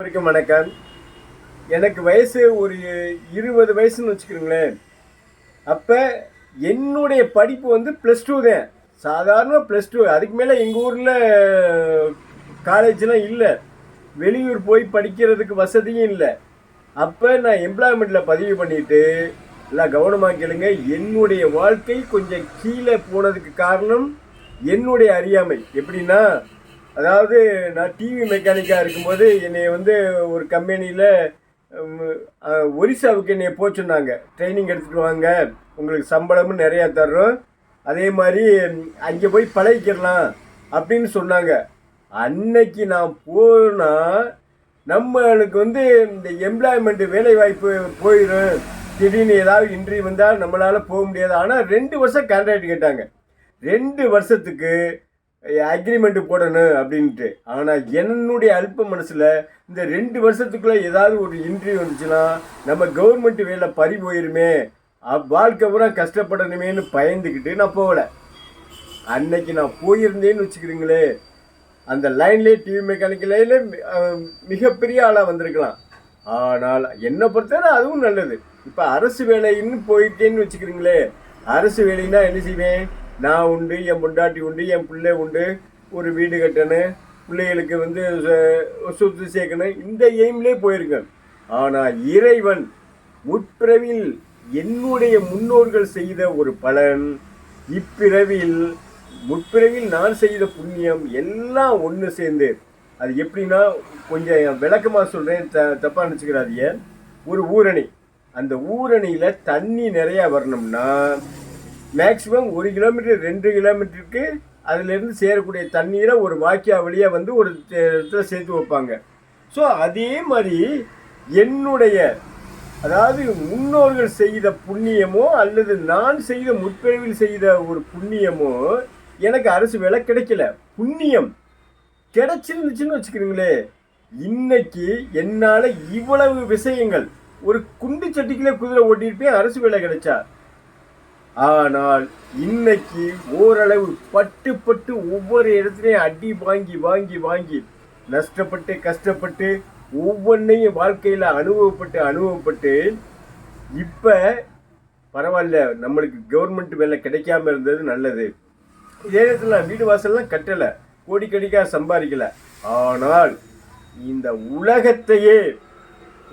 வணக்கம் வணக்கம். எனக்கு வயசு ஒரு இருபது வயசுன்னு வச்சுக்கிறீங்களேன். அப்போ என்னுடைய படிப்பு வந்து ப்ளஸ் டூ தான். சாதாரண ப்ளஸ் டூ அதுக்கு மேலே எங்கள் ஊரில் காலேஜ்லாம் இல்லை. வெளியூர் போய் படிக்கிறதுக்கு வசதியும் இல்லை. அப்போ நான் எம்ப்ளாய்மெண்ட்டில் பதிவு பண்ணிவிட்டு எல்லாம் கவனமாக கேளுங்க. என்னுடைய வாழ்க்கை கொஞ்சம் கீழே போனதுக்கு காரணம் என்னுடைய அறியாமை. எப்படின்னா அதாவது நான் டிவி மெக்கானிக்காக இருக்கும்போது என்னை வந்து ஒரு கம்பெனியில் ஒரிசாவுக்கு என்னை போக சொன்னாங்க. ட்ரைனிங் எடுத்துகிட்டு வாங்க. உங்களுக்கு சம்பளமும் நிறையா தர்றோம். அதே மாதிரி அங்கே போய் பழகிக்கிறலாம் அப்படின்னு சொன்னாங்க. அன்னைக்கு நான் போனால் நம்மளுக்கு வந்து இந்த எம்ப்ளாய்மெண்ட்டு வேலைவாய்ப்பு போயிடும் திடீர்னு ஏதாவது இன்ட்ரி வந்தால் நம்மளால் போக முடியாது. ஆனால் ரெண்டு வருஷம் கான்ட்ராக்ட் கேட்டாங்க. ரெண்டு வருஷத்துக்கு அக்ரிமெண்ட் போடணும் அப்படின்ட்டு. ஆனால் என்னுடைய அல்ப மனசில் இந்த ரெண்டு வருஷத்துக்குள்ளே ஏதாவது ஒரு இன்டர்வியூ வந்துச்சுன்னா நம்ம கவர்மெண்ட் வேலை பறி போயிருமே. வாழ்க்கை பூரா கஷ்டப்படணுமேன்னு பயந்துக்கிட்டு நான் போகலை. அன்னைக்கு நான் போயிருந்தேன்னு வச்சுக்கிறீங்களே அந்த லைன்லேயே டிவி மெக்கானிக்கலையில் மிகப்பெரிய ஆளாக வந்திருக்கலாம். ஆனால் என்னை பொறுத்தவரை அதுவும் நல்லது. இப்போ அரசு வேலைன்னு போயிட்டேன்னு வச்சுக்கிறீங்களே அரசு வேலைன்னா என்ன செய்வேன்? நான் உண்டு என் பொண்டாட்டி உண்டு என் பிள்ளை உண்டு ஒரு வீடு கட்டணும் பிள்ளைகளுக்கு வந்து சொத்து சேர்க்கணும் இந்த எய்ம்லேயே போயிருக்கேன். ஆனால் இறைவன் முற்பிறவில் என்னுடைய முன்னோர்கள் செய்த ஒரு பலன் இப்பிறவில் முற்பிறவில் நான் செய்த புண்ணியம் எல்லாம் ஒன்று சேர்ந்து. அது எப்படின்னா கொஞ்சம் விளக்கமாக சொல்கிறேன் த தப்பாக நினச்சிக்கிறாதிய ஒரு ஊரணி. அந்த ஊரணியில் தண்ணி நிறையா வரணும்னா மேக்ஸிமம் ஒரு கிலோமீட்டர் ரெண்டு கிலோமீட்டருக்கு அதுலேருந்து சேரக்கூடிய தண்ணீரை ஒரு வாக்கியா வழியாக வந்து ஒரு இடத்துல சேர்த்து வைப்பாங்க. ஸோ அதே மாதிரி என்னுடைய அதாவது முன்னோர்கள் செய்த புண்ணியமோ அல்லது நான் செய்த முற்பிறவில் செய்த ஒரு புண்ணியமோ எனக்கு அரசு வேலை கிடைக்கல. புண்ணியம் கிடைச்சிருந்துச்சுன்னு வச்சுக்கிறீங்களே இன்னைக்கு என்னால் இவ்வளவு விஷயங்கள் ஒரு குண்டு சட்டிக்குள்ளே குதிரை ஓட்டியிருப்பேன் அரசு வேலை கிடைச்சா. ஆனால் இன்னைக்கு ஓரளவு பட்டு பட்டு ஒவ்வொரு இடத்துலையும் அடி வாங்கி வாங்கி வாங்கி நஷ்டப்பட்டு கஷ்டப்பட்டு ஒவ்வொன்றையும் வாழ்க்கையில் அனுபவப்பட்டு அனுபவப்பட்டு இப்போ பரவாயில்ல நம்மளுக்கு கவர்மெண்ட் வேலை கிடைக்காம இருந்தது நல்லது. இதே நேரத்தில் வீடு வாசல்லாம் கட்டலை கோடிக்கடிக்காக சம்பாதிக்கல. ஆனால் இந்த உலகத்தையே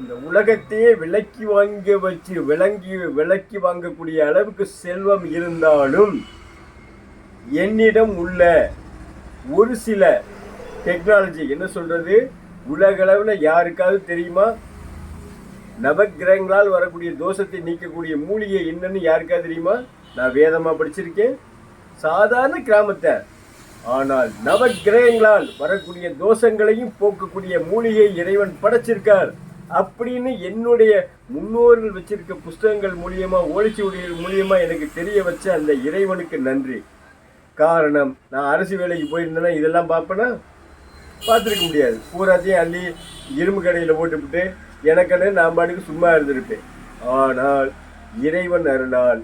இந்த உலகத்தையே விலக்கி வாங்க வச்சு விளங்கி விலக்கி வாங்கக்கூடிய அளவுக்கு செல்வம் இருந்தாலும் என்னிடம் உள்ள ஒரு சில டெக்னாலஜி என்ன சொல்றது? உலகளவில் யாருக்காவது தெரியுமா? நவக்கிரகங்களால் வரக்கூடிய தோஷத்தை நீக்கக்கூடிய மூலிகை என்னன்னு யாருக்காவது தெரியுமா? நான் வேதமா படிச்சிருக்கேன். சாதாரண கிராமத்தை. ஆனால் நவக்கிரகங்களால் வரக்கூடிய தோஷங்களையும் போக்கக்கூடிய மூலிகை இறைவன் படைச்சிருக்கார். அப்படின்னு என்னுடைய முன்னோர்கள் வச்சிருக்க புஸ்தகங்கள் மூலியமா ஓலைச்சுவடிகள் மூலியமா எனக்கு தெரிய வச்ச அந்த இறைவனுக்கு நன்றி. காரணம் நான் அரசு வேலைக்கு போயிருந்தேன்னா இதெல்லாம் பார்ப்பேன்னா பார்த்துருக்க முடியாது. பூராத்தையும் அள்ளி இரும்பு கடையில் போட்டுவிட்டு எனக்குன்னு நான் பாட்டுக்கு சும்மா இருந்திருப்பேன். ஆனால் இறைவன் அருளால்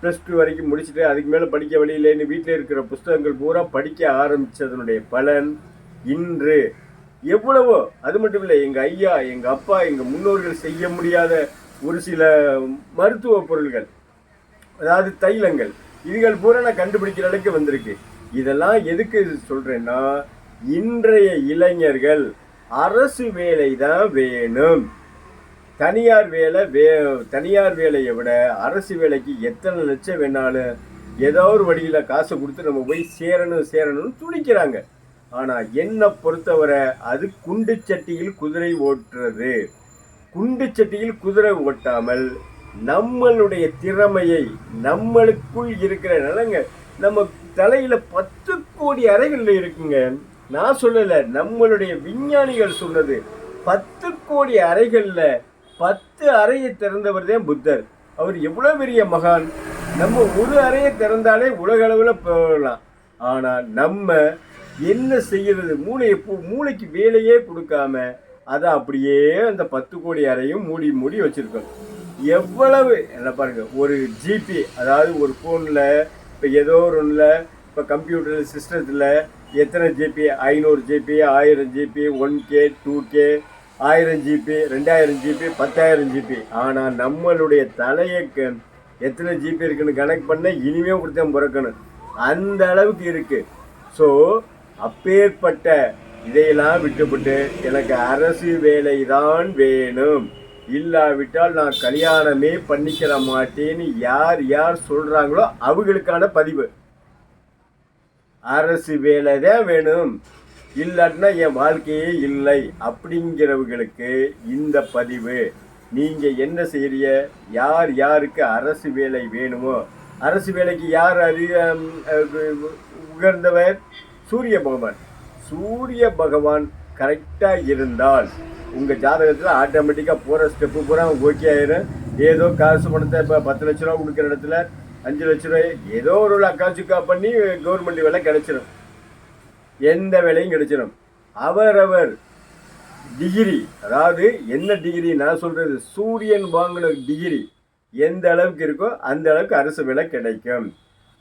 ப்ளஸ் டூ வரைக்கும் முடிச்சுட்டு அதுக்கு மேலே படிக்க வழியிலேன்னு வீட்டில் இருக்கிற புஸ்தகங்கள் பூரா படிக்க ஆரம்பித்ததனுடைய பலன் இன்று. எவ்வளவோ அது மட்டும் இல்லை எங்கள் ஐயா எங்கள் அப்பா எங்கள் முன்னோர்கள் செய்ய முடியாத ஒரு சில மருத்துவ பொருள்கள் அதாவது தைலங்கள் இதுகள் பூரா நான் கண்டுபிடிக்கிற அளவுக்கு வந்திருக்கு. இதெல்லாம் எதுக்கு சொல்கிறேன்னா இன்றைய இளைஞர்கள் அரசு வேலை தான் வேணும். தனியார் வேலை வே தனியார் வேலையை விட அரசு வேலைக்கு எத்தனை லட்சம் வேணாலும் ஏதோ ஒரு வழியில் காசை கொடுத்து நம்ம போய் சேரணும் சேரணும்னு துணிக்கிறாங்க. ஆனால் என்னை பொறுத்தவரை அது குண்டு சட்டியில் குதிரை ஓட்டுறது. குண்டு சட்டியில் குதிரை ஓட்டாமல் நம்மளுடைய திறமையை நம்மளுக்குள் இருக்கிற நலங்க நம்ம தலையில் பத்து கோடி அறைகள் இருக்குங்க. நான் சொல்லலை நம்மளுடைய விஞ்ஞானிகள் சொன்னது பத்து கோடி அறைகளில் பத்து அறையை திறந்தவர் தான் புத்தர். அவர் எவ்வளோ பெரிய மகான்? நம்ம ஒரு அறையை திறந்தாலே உலக போகலாம். ஆனால் நம்ம என்ன செய்யறது? மூளையை பூ- மூளைக்கு வேலையே கொடுக்காம அதை அப்படியே அந்த பத்து கோடி அறையும் மூடி மூடி வச்சிருக்கோம். எவ்வளவு? என்ன பாருங்க. ஒரு ஜிபி அதாவது ஒரு ஃபோனில் இப்போ ஏதோ ஒரு ஒன்றில் இப்போ கம்ப்யூட்டர் சிஸ்டத்தில் எத்தனை ஜிபி ஐநூறு ஜிபி ஆயிரம் GB one K two K ஆயிரம் ஜிபி ரெண்டாயிரம் ஜிபி பத்தாயிரம் ஜிபி ஆனால் நம்மளுடைய தலையை எத்தனை ஜிபி இருக்குன்னு கணக்கு பண்ண இனிமே கொடுத்தேன் பிறக்கணும். அந்த அளவுக்கு இருக்குது ஸோ அப்பேற்பட்ட இதையெல்லாம் விட்டுவிட்டு எனக்கு அரசு வேலை தான் வேணும். இல்லாவிட்டால் நான் கல்யாணமே பண்ணிக்கிற மாட்டேன்னு யார் யார் சொல்கிறாங்களோ அவங்களுக்கான பதிவு. அரசு வேலை தான் வேணும். இல்லாட்டினா என் வாழ்க்கையே இல்லை. அப்படிங்கிறவங்களுக்கு இந்த பதிவு. நீங்கள் என்ன செய்கிறிய யார் யாருக்கு அரசு வேலை வேணுமோ? அரசு வேலைக்கு யார் அறி உகர்ந்தவர் சூரிய பகவான். சூரிய பகவான் கரெக்டாக இருந்தால் உங்கள் ஜாதகத்தில் ஆட்டோமேட்டிக்காக போகிற ஸ்டெப்பு பூரா ஓகே ஆயிரும். ஏதோ காசு பணத்தை இப்போ பத்து லட்ச ரூபா கொடுக்குற இடத்துல அஞ்சு லட்ச ரூபாய் ஏதோ ஒரு அக்காச்சுக்கா பண்ணி கவர்மெண்ட் வேலை கிடைச்சிடும் எந்த வேலையும் கிடைச்சிடும் அவரவர் டிகிரி அதாவது என்ன டிகிரி நான் சொல்கிறது சூரியன் வாங்கின டிகிரி எந்த அளவுக்கு இருக்கோ அந்த அளவுக்கு அரசு வேலை கிடைக்கும்.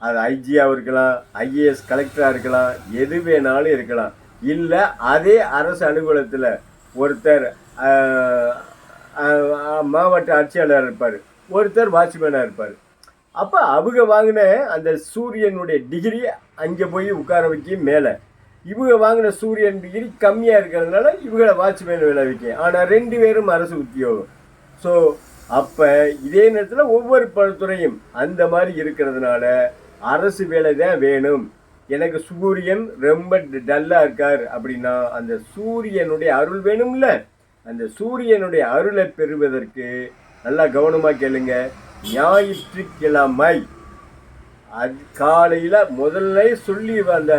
அது ஐஜியாக இருக்கலாம் ஐஏஎஸ் கலெக்டராக இருக்கலாம் எது வேணாலும் இருக்கலாம். இல்லை அதே அரசு அலுவலகத்தில் ஒருத்தர் மாவட்ட ஆட்சியாளர் இருப்பார். ஒருத்தர் வாட்ச்மேனாக இருப்பார். அப்போ அவங்க வாங்கின அந்த சூரியனுடைய டிகிரி அங்கே போய் உட்கார வைக்க மேலே. இவங்க வாங்கின சூரியன் டிகிரி கம்மியாக இருக்கிறதுனால இவங்களை வாட்ச்மேன் வேலை வைக்க. ஆனால் ரெண்டு பேரும் அரசு உத்தியோகம். ஸோ அப்போ இதே நேரத்தில் ஒவ்வொரு பல்துறையும் அந்த மாதிரி இருக்கிறதுனால அரசு வேலை தான் வேணும். எனக்கு சூரியன் ரொம்ப டல்லாக இருக்கார் அப்படின்னா அந்த சூரியனுடைய அருள் வேணும்ல? அந்த சூரியனுடைய அருளை பெறுவதற்கு நல்லா கவனமாக கேளுங்க. ஞாயிற்றுக்கிழமை. அது காலையில் முதல்ல சொல்லி அந்த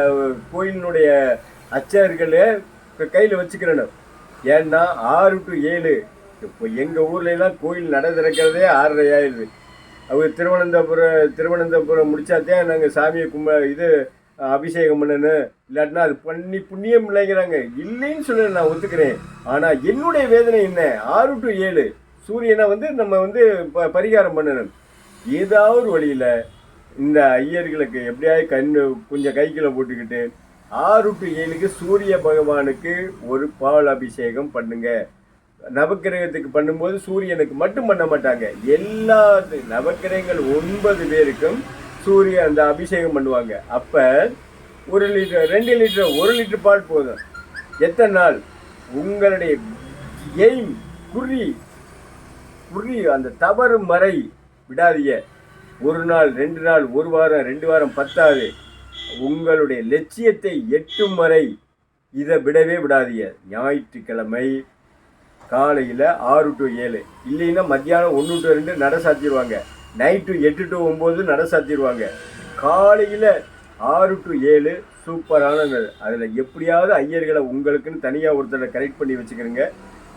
கோயிலினுடைய அச்சர்களை கையில் வச்சுக்கிறணும். ஏன்னா ஆறு டு ஏழு. இப்போ எங்கள் ஊர்ல எல்லாம் கோயில் நட திறக்கிறதே ஆறரை ஆயிடுது. அவங்க திருவனந்தபுரம் திருவனந்தபுரம் முடிச்சாதான் நாங்கள் சாமியை கும்ப இது அபிஷேகம் பண்ணணும் இல்லாட்டினா அது பண்ணி புண்ணியம் இல்லைங்கிறாங்க இல்லைன்னு சொல்ல நான் ஒத்துக்கிறேன். ஆனால் என்னுடைய வேதனை என்ன? ஆறு டு ஏழு. சூரியனை வந்து நம்ம வந்து ப பரிகாரம் பண்ணணும். ஏதாவது ஒரு வழியில் இந்த ஐயர்களுக்கு எப்படியாவது கண் கொஞ்சம் கைக்குள்ள போட்டுக்கிட்டு ஆறு டு ஏழுக்கு சூரிய பகவானுக்கு ஒரு பால் அபிஷேகம் பண்ணுங்கள் நவக்கிரகத்துக்கு பண்ணும்போது சூரியனுக்கு மட்டும் பண்ண மாட்டாங்க. எல்லா நவக்கிரகங்கள் ஒன்பது பேருக்கும் சூரிய அந்த அபிஷேகம் பண்ணுவாங்க. அப்போ ஒரு லிட்டர் ரெண்டு லிட்டர் ஒரு லிட்டர் பால் போதும். எத்தனை நாள்? உங்களுடைய எய்ம் குறி குறி அந்த தவறு மறை விடாதீங்க. ஒரு நாள் ரெண்டு நாள் ஒரு வாரம் ரெண்டு வாரம் பத்தாது. உங்களுடைய லட்சியத்தை எட்டும் வரை இதை விடவே விடாதீங்க. ஞாயிற்றுக்கிழமை காலையில் ஆறு டு ஏழு. இல்லைன்னா மத்தியானம் ஒன்று டு ரெண்டு நட சாத்திடுவாங்க நைட்டு எட்டு டு ஒம்பது நட சாத்திடுவாங்க காலையில் ஆறு டு ஏழு சூப்பரான அதில் எப்படியாவது ஐயர்களை உங்களுக்குன்னு தனியாக ஒருத்தரை கரெக்ட் பண்ணி வச்சுக்கிறோங்க.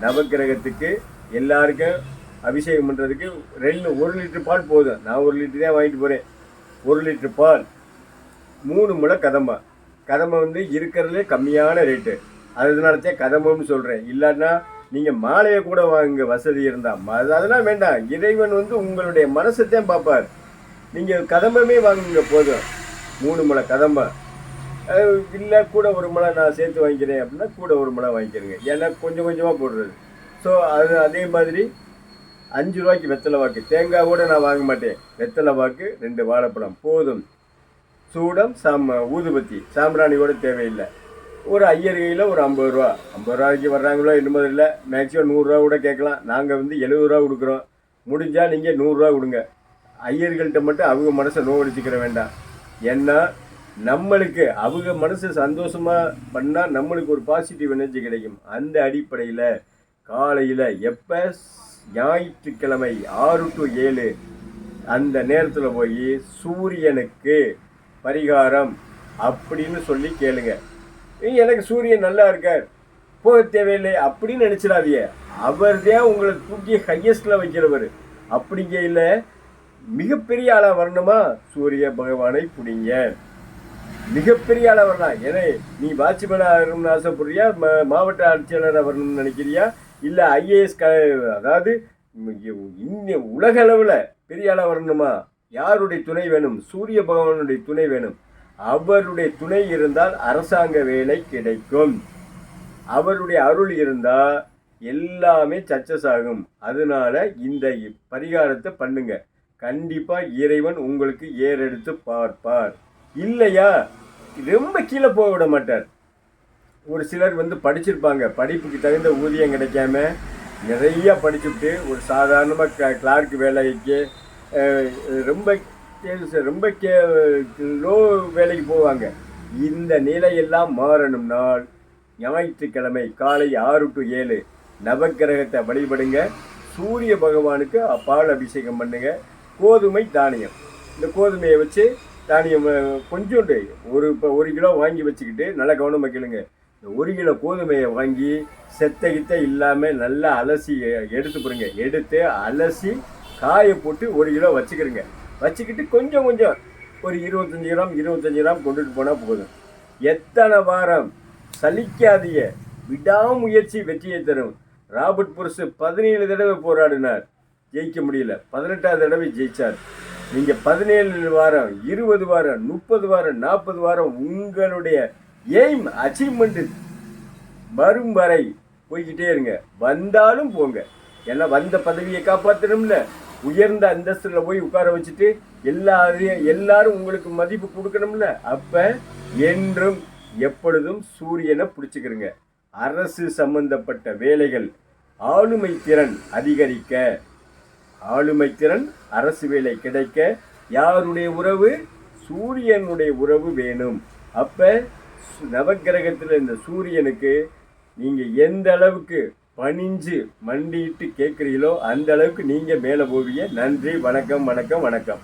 நவக்கிரகத்துக்கு எல்லாருக்கும் அபிஷேகம் பண்ணுறதுக்கு ரெண்டு ஒரு லிட்டர் பால் போதும். நான் ஒரு லிட்டர் தான் வாங்கிட்டு போகிறேன் ஒரு லிட்டர் பால். மூணு முளை கதம்பா. கதம்பை வந்து இருக்கிறதுலே கம்மியான ரேட்டு அதனால தான் கதம்பம்னு சொல்கிறேன் இல்லாட்டினா நீங்கள் மாலையை கூட வாங்க வசதி இருந்தால் அதெல்லாம் வேண்டாம். இறைவன் வந்து உங்களுடைய மனசத்தையும் பார்ப்பார். நீங்கள் கதம்பமே வாங்குங்க போதும். மூணு முளை கதம்பா. இல்லை கூட ஒரு மலை நான் சேர்த்து வாங்கிக்கிறேன் அப்படின்னா கூட ஒரு மலை வாங்கிக்கிறேங்க. ஏன்னா கொஞ்சம் கொஞ்சமாக போடுறது. ஸோ அது அதே மாதிரி அஞ்சு ரூபாய்க்கு வெத்தலை வாக்கு. தேங்காய் கூட நான் வாங்க மாட்டேன். வெத்தலை வாக்கு ரெண்டு வாழைப்பழம். போதும். சூடம் சாம் ஊதுபத்தி. சாம்பிராணி கூட தேவையில்லை. ஒரு ஐயர் கையில் ஒரு ஐம்பது ரூபா. ஐம்பது ரூபாய்க்கு வர்றாங்களோ என்னமோ இல்லை மேக்ஸிமம் நூறுரூவா கூட கேட்கலாம். நாங்கள் வந்து எழுபது ரூபா கொடுக்குறோம். முடிஞ்சால் நீங்கள் நூறுரூவா கொடுங்க. ஐயர்கள்ட்ட மட்டும் அவங்க மனசை நோவடிச்சுக்கிற வேண்டாம். ஏன்னா நம்மளுக்கு அவங்க மனசு சந்தோஷமாக பண்ணால் நம்மளுக்கு ஒரு பாசிட்டிவ் எனர்ஜி கிடைக்கும். அந்த அடிப்படையில் காலையில் எப்போ ஞாயிற்றுக்கிழமை ஆறு டு ஏழு அந்த நேரத்தில் போய் சூரியனுக்கு பரிகாரம் அப்படின்னு சொல்லி கேளுங்கள் எனக்கு சூரியன் நல்லா இருக்கார். போக தேவையில்லை அப்படின்னு நினச்சிடாதீங்க. அவர் தான் உங்களை தூக்கி ஹையஸ்டில் வைக்கிறவர். அப்படிங்க இல்லை. மிகப்பெரிய ஆளாக வரணுமா? சூரிய பகவானை பிடிங்க. மிகப்பெரிய ஆளாக வரலாம் ஏன்னா நீ வாட்ச்மேனாக ஆகணும்னு ஆசைப்படுறியா? ம- மாவட்ட ஆட்சியாளராக வரணும்னு நினைக்கிறியா? இல்லை ஐஏஎஸ் க அதாவது இந்த உலக அளவில் பெரிய ஆளாக வரணுமா? யாருடைய துணை வேணும்? சூரிய பகவானுடைய துணை வேணும். அவருடைய துணை இருந்தால் அரசாங்க வேலை கிடைக்கும். அவருடைய அருள் இருந்தால் எல்லாமே சக்சஸ் ஆகும். அதனால இந்த பரிகாரத்தை பண்ணுங்க. கண்டிப்பாக இறைவன் உங்களுக்கு ஏறெடுத்து பார்ப்பார். இல்லையா? ரொம்ப கீழே போக விட மாட்டார். ஒரு சிலர் வந்து படிச்சிருப்பாங்க. படிப்புக்கு தகுந்த ஊதியம் கிடைக்காம நிறையா படிச்சுட்டு ஒரு சாதாரணமாக கிளார்க் வேலைக்கு ரொம்ப சார் ரொம்ப கே லோ வேலைக்கு போவாங்க. இந்த நிலையெல்லாம் மாறணும்னால் ஞாயிற்றுக்கிழமை காலை ஆறு டு ஏழு நவக்கிரகத்தை வழிபடுங்க. சூரிய பகவானுக்கு பால் அபிஷேகம் பண்ணுங்க. கோதுமை தானியம். இந்த கோதுமையை வச்சு தானியம் கொஞ்சோண்டு ஒரு இப்போ ஒரு கிலோ வாங்கி வச்சுக்கிட்டு நல்லா கவனமாக கேளுங்க. இந்த ஒரு கிலோ கோதுமையை வாங்கி செத்த கித்த இல்லாமல் நல்லா அலசி எடுத்து போடுங்க. எடுத்து அலசி காய போட்டு ஒரு கிலோ வச்சுக்கிறேங்க வச்சுக்கிட்டு கொஞ்சம் கொஞ்சம். ஒரு இருபத்தஞ்சி கிராம் இருபத்தஞ்சி கிராம் கொண்டுட்டு போனால் போதும். எத்தனை வாரம் சலிக்காதீங்க. விடாமுயற்சி வெற்றியை தரும். ராபர்ட் புருஷு பதினேழு தடவை போராடினார். ஜெயிக்க முடியல. பதினெட்டாவது தடவை ஜெயிச்சார். நீங்கள் பதினேழு வாரம் இருபது வாரம் முப்பது வாரம் நாற்பது வாரம் உங்களுடைய எய்ம் அச்சீவ்மெண்ட்டு வரும் வரை போய்கிட்டே இருங்க. வந்தாலும் போங்க. ஏன்னா வந்த பதவியை காப்பாற்றணும்ல உயர்ந்த அந்தஸ்தில் போய் உட்கார வச்சுட்டு எல்லாரையும் எல்லாரும் உங்களுக்கு மதிப்பு கொடுக்கணும்ல? அப்போ என்றும் எப்பொழுதும் சூரியனை பிடிச்சிக்கிறங்க. அரசு சம்பந்தப்பட்ட வேலைகள் ஆளுமை திறன் அதிகரிக்க ஆளுமை திறன் அரசு வேலை கிடைக்க யாருடைய உறவு? சூரியனுடைய உறவு வேணும். அப்போ நவகிரகத்தில் இந்த சூரியனுக்கு நீங்கள் எந்த அளவுக்கு பணிஞ்சு மண்டிட்டு கேட்குறீங்களோ அந்த அளவுக்கு நீங்கள் மேலே போவீங்க. நன்றி வணக்கம் வணக்கம் வணக்கம்.